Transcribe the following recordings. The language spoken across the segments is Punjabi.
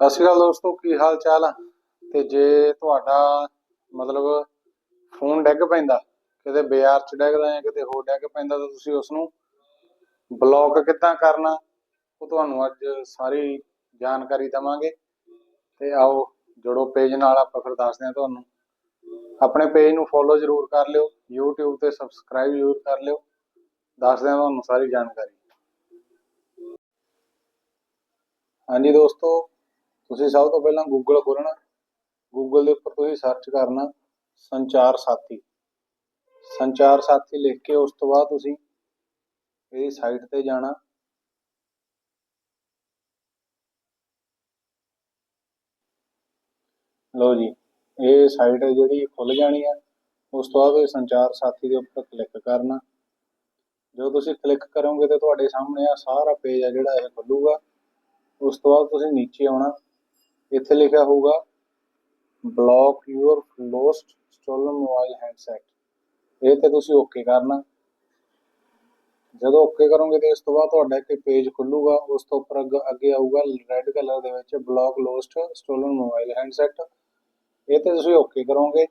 ਸਤਿ ਸ਼੍ਰੀ ਅਕਾਲ ਦੋਸਤੋ, ਕੀ ਹਾਲ ਚਾਲ ਆ? ਤੇ ਜੇ ਤੁਹਾਡਾ ਮਤਲਬ ਫੋਨ ਡਿੱਗ ਪੈਂਦਾ, ਕਿਤੇ ਬਾਜ਼ਾਰ ਚ ਡਿੱਗਦਾ ਜਾਂ ਕਿਤੇ ਹੋਰ ਡਿੱਗ ਪੈਂਦਾ, ਤਾਂ ਤੁਸੀਂ ਉਸ ਨੂੰ ਬਲੌਕ ਕਿੱਦਾਂ ਕਰਨਾ, ਉਹ ਤੁਹਾਨੂੰ ਅੱਜ ਸਾਰੀ ਜਾਣਕਾਰੀ ਦਵਾਂਗੇ। ਤੇ ਆਓ, ਜੁੜੋ ਪੇਜ ਨਾਲ ਆਪਾਂ ਫਿਰ ਦੱਸਦੇ ਹਾਂ ਤੁਹਾਨੂੰ। ਆਪਣੇ ਪੇਜ ਨੂੰ ਫੋਲੋ ਜ਼ਰੂਰ ਕਰ ਲਿਓ, YouTube ਤੇ ਸਬਸਕ੍ਰਾਈਬ ਜ਼ਰੂਰ ਕਰ ਲਿਓ। ਦੱਸਦੇ ਹਾਂ ਤੁਹਾਨੂੰ ਸਾਰੀ ਜਾਣਕਾਰੀ। ਹਾਂਜੀ ਦੋਸਤੋ ਤੁਸੀਂ ਸਭ ਤੋਂ ਪਹਿਲਾਂ ਗੂਗਲ ਖੋਲਣਾ ਗੂਗਲ ਦੇ ਉੱਪਰ ਤੁਸੀਂ ਸਰਚ ਕਰਨਾ ਸੰਚਾਰ ਸਾਥੀ। ਸੰਚਾਰ ਸਾਥੀ ਲਿਖ ਕੇ ਉਸ ਤੋਂ ਬਾਅਦ ਤੁਸੀਂ ਇਹਦੀ ਸਾਈਟ ਤੇ ਜਾਣਾ। ਲਓ ਜੀ, ਇਹ ਸਾਈਟ ਹੈ ਜਿਹੜੀ ਖੁੱਲ ਜਾਣੀ ਹੈ ਉਸ ਤੋਂ ਬਾਅਦ ਇਹ ਸੰਚਾਰ ਸਾਥੀ ਦੇ ਉੱਪਰ ਕਲਿੱਕ ਕਰਨਾ। ਜਦੋਂ ਤੁਸੀਂ ਕਲਿੱਕ ਕਰੋਗੇ ਤੇ ਤੁਹਾਡੇ ਸਾਹਮਣੇ ਆ ਸਾਰਾ ਪੇਜ ਆ ਜਿਹੜਾ ਇਹ ਖੁੱਲੂਗਾ ਉਸ ਤੋਂ ਬਾਅਦ ਤੁਸੀਂ ਨੀਚੇ ਆਉਣਾ। ਇੱਥੇ ਲਿਖਿਆ ਹੋਊਗਾ block your lost stolen mobile handset ਇਹ ਤੇ ਤੁਸੀਂ ਓਕੇ ਕਰਨਾ। ਜਦੋਂ ਓਕੇ ਕਰੋਗੇ ਤੇ ਇਸ ਤੋਂ ਬਾਅਦ ਤੁਹਾਡਾ ਇੱਕ ਪੇਜ ਖੁੱਲੂਗਾ, ਉਸ ਤੋਂ ਉੱਪਰ ਅੱਗ- ਅੱਗੇ ਆਊਗਾ ਰੈੱਡ ਕਲਰ ਦੇ ਵਿੱਚ block lost stolen mobile handset ਇਹ ਤੇ ਤੁਸੀਂ ਓਕੇ ਕਰੋਗੇ।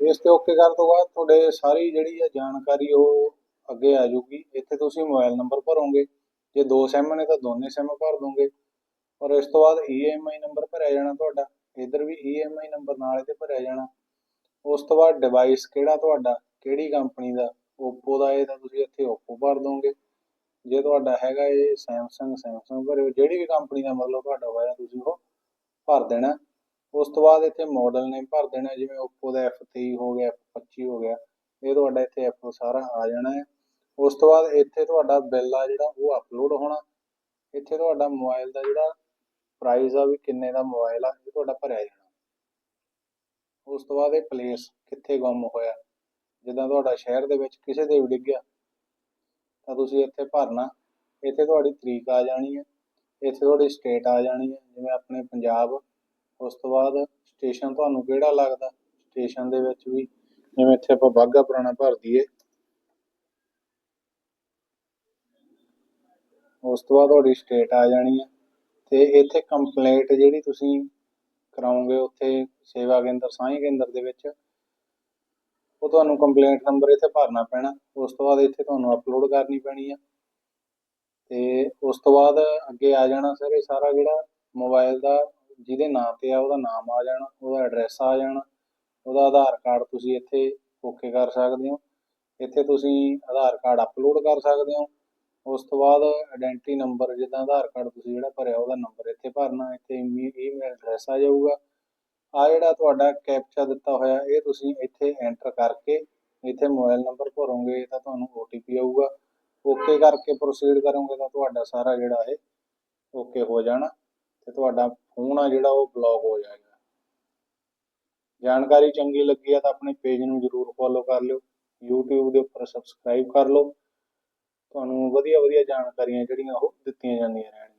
ਇਸ ਤੇ ਓਕੇ ਕਰਨ ਤੋਂ ਬਾਅਦ ਤੁਹਾਡੇ ਸਾਰੀ ਜਿਹੜੀ ਹੈ ਜਾਣਕਾਰੀ ਉਹ ਅੱਗੇ ਆ ਜਾਊਗੀ। ਇੱਥੇ ਤੁਸੀਂ ਮੋਬਾਈਲ ਨੰਬਰ ਭਰੋਗੇ। ਜੇ ਦੋ ਸਿਮ ਨੇ ਤਾਂ ਦੋਨੇ ਸਿਮ ਭਰ ਦੋਗੇ। ਔਰ ਇਸ ਤੋਂ ਬਾਅਦ EMI ਨੰਬਰ ਭਰਿਆ ਜਾਣਾ ਤੁਹਾਡਾ, ਇਧਰ ਵੀ EMI ਨੰਬਰ ਨਾਲ ਇਹਦੇ ਭਰਿਆ ਜਾਣਾ। ਉਸ ਤੋਂ ਬਾਅਦ ਡਿਵਾਈਸ ਕਿਹੜਾ ਤੁਹਾਡਾ, ਕਿਹੜੀ ਕੰਪਨੀ ਦਾ, Oppo ਦਾ ਇਹ ਤਾਂ ਤੁਸੀਂ ਇੱਥੇ Oppo ਭਰ ਦੋਗੇ। ਜੇ ਤੁਹਾਡਾ ਹੈਗਾ ਇਹ Samsung Samsung ਭਰਿਓ, ਜਿਹੜੀ ਵੀ ਕੰਪਨੀ ਦਾ ਮਤਲਬ ਤੁਹਾਡਾ ਹੋਇਆ ਤੁਸੀਂ ਉਹ ਭਰ ਦੇਣਾ। ਉਸ ਤੋਂ ਬਾਅਦ ਇੱਥੇ ਮਾਡਲ ਨੇਮ ਭਰ ਦੇਣਾ, ਜਿਵੇਂ Oppo ਦਾ F23 ਹੋ ਗਿਆ F25 ਹੋ ਗਿਆ, ਇਹ ਤੁਹਾਡਾ ਇੱਥੇ F ਸਾਰਾ ਆ ਜਾਣਾ ਹੈ। ਉਸ ਤੋਂ ਬਾਅਦ ਇੱਥੇ ਤੁਹਾਡਾ ਬਿੱਲ ਆ ਜਿਹੜਾ, ਉਹ ਅਪਲੋਡ ਹੋਣਾ। ਇੱਥੇ ਤੁਹਾਡਾ ਮੋਬਾਈਲ ਦਾ ਜਿਹੜਾ ਪ੍ਰਾਈਸ ਆ ਵੀ ਕਿੰਨੇ ਦਾ ਮੋਬਾਈਲ ਆ, ਇਹ ਤੁਹਾਡਾ ਭਰਿਆ ਜਾਣਾ। ਉਸ ਤੋਂ ਬਾਅਦ ਇਹ ਪਲੇਸ ਕਿੱਥੇ ਗੁੰਮ ਹੋਇਆ। ਜਿੱਦਾਂ ਤੁਹਾਡਾ ਸ਼ਹਿਰ ਦੇ ਵਿੱਚ ਕਿਸੇ ਦੇ ਵੀ ਡਿੱਗਿਆ ਤਾਂ ਤੁਸੀਂ ਇੱਥੇ ਭਰਨਾ। ਇੱਥੇ ਤੁਹਾਡੀ ਤਰੀਕ ਆ ਜਾਣੀ ਹੈ। ਇੱਥੇ ਤੁਹਾਡੀ ਸਟੇਟ ਆ ਜਾਣੀ ਹੈ। ਜਿਵੇਂ ਆਪਣੇ ਪੰਜਾਬ, ਉਸ ਤੋਂ ਬਾਅਦ ਸਟੇਸ਼ਨ ਤੁਹਾਨੂੰ ਕਿਹੜਾ ਲੱਗਦਾ? ਸਟੇਸ਼ਨ ਦੇ ਵਿੱਚ ਵੀ ਜਿਵੇਂ ਇੱਥੇ ਆਪਾਂ ਬਾਘਾ ਪੁਰਾਣਾ ਭਰ ਦਈਏ। ਉਸ ਤੋਂ ਬਾਅਦ ਤੁਹਾਡੀ ਸਟੇਟ ਆ ਜਾਣੀ ਹੈ। ਤੇ ਇੱਥੇ ਕੰਪਲੇਂਟ ਜਿਹੜੀ ਤੁਸੀਂ ਕਰਾਉਂਗੇ ਉੱਥੇ ਸੇਵਾ ਕੇਂਦਰ ਸਾਂਝੀ ਕੇਂਦਰ ਦੇ ਵਿੱਚ, ਉਹ ਤੁਹਾਨੂੰ ਕੰਪਲੇਂਟ ਨੰਬਰ ਇੱਥੇ ਭਰਨਾ ਪੈਣਾ। ਉਸ ਤੋਂ ਬਾਅਦ ਇੱਥੇ ਤੁਹਾਨੂੰ ਅਪਲੋਡ ਕਰਨੀ ਪੈਣੀ ਆ। ਤੇ ਉਸ ਤੋਂ ਬਾਅਦ ਅੱਗੇ ਆ ਜਾਣਾ ਸਰ ਇਹ ਸਾਰਾ ਜਿਹੜਾ ਮੋਬਾਈਲ ਦਾ ਜਿਹਦੇ ਨਾਂ ਤੇ ਆ, ਉਹਦਾ ਨਾਮ ਆ ਜਾਣਾ, ਉਹਦਾ ਐਡਰੈਸ ਆ ਜਾਣਾ, ਉਹਦਾ ਆਧਾਰ ਕਾਰਡ ਤੁਸੀਂ ਇੱਥੇ ਓਕੇ ਕਰ ਸਕਦੇ ਹੋ। ਇੱਥੇ ਤੁਸੀਂ ਆਧਾਰ ਕਾਰਡ ਅਪਲੋਡ ਕਰ ਸਕਦੇ ਹੋ। ਉਸ ਤੋਂ ਬਾਅਦ ਆਇਡੈਂਟੀ ਨੰਬਰ ਜਿੱਦਾਂ ਆਧਾਰ ਕਾਰਡ ਤੁਸੀਂ ਜਿਹੜਾ ਭਰਿਆ ਉਹਦਾ ਨੰਬਰ ਇੱਥੇ ਭਰਨਾ, ਇੱਥੇ ਈਮੇਲ ਐਡਰੈਸ ਆ ਜਾਊਗਾ। ਆ ਜਿਹੜਾ ਤੁਹਾਡਾ ਕੈਪਚਾ ਦਿੱਤਾ ਹੋਇਆ, ਇਹ ਤੁਸੀਂ ਇੱਥੇ ਐਂਟਰ ਕਰਕੇ ਇੱਥੇ ਮੋਬਾਈਲ ਨੰਬਰ ਭਰੋਗੇ ਤਾਂ ਤੁਹਾਨੂੰ OTP ਆਊਗਾ। ਓਕੇ ਕਰਕੇ ਪ੍ਰੋਸੀਡ ਕਰੋਗੇ ਤਾਂ ਤੁਹਾਡਾ ਸਾਰਾ ਜਿਹੜਾ ਇਹ ਓਕੇ ਹੋ ਜਾਣਾ ਤੇ ਤੁਹਾਡਾ ਫੋਨ ਆ ਜਿਹੜਾ ਉਹ ਬਲੌਕ ਹੋ ਜਾਏਗਾ। ਜਾਣਕਾਰੀ ਚੰਗੀ ਲੱਗੀ ਆ ਤਾਂ ਆਪਣੇ ਪੇਜ ਨੂੰ ਜਰੂਰ ਫੋਲੋ ਕਰ ਲਿਓ। YouTube ਦੇ ਉੱਪਰ ਸਬਸਕ੍ਰਾਈਬ ਕਰ ਲਓ। ਤੁਹਾਨੂੰ ਵਧੀਆ ਵਧੀਆ ਜਾਣਕਾਰੀਆਂ ਜਿਹੜੀਆਂ ਉਹ ਦਿੱਤੀਆਂ ਜਾਂਦੀਆਂ ਰਹਿਣ।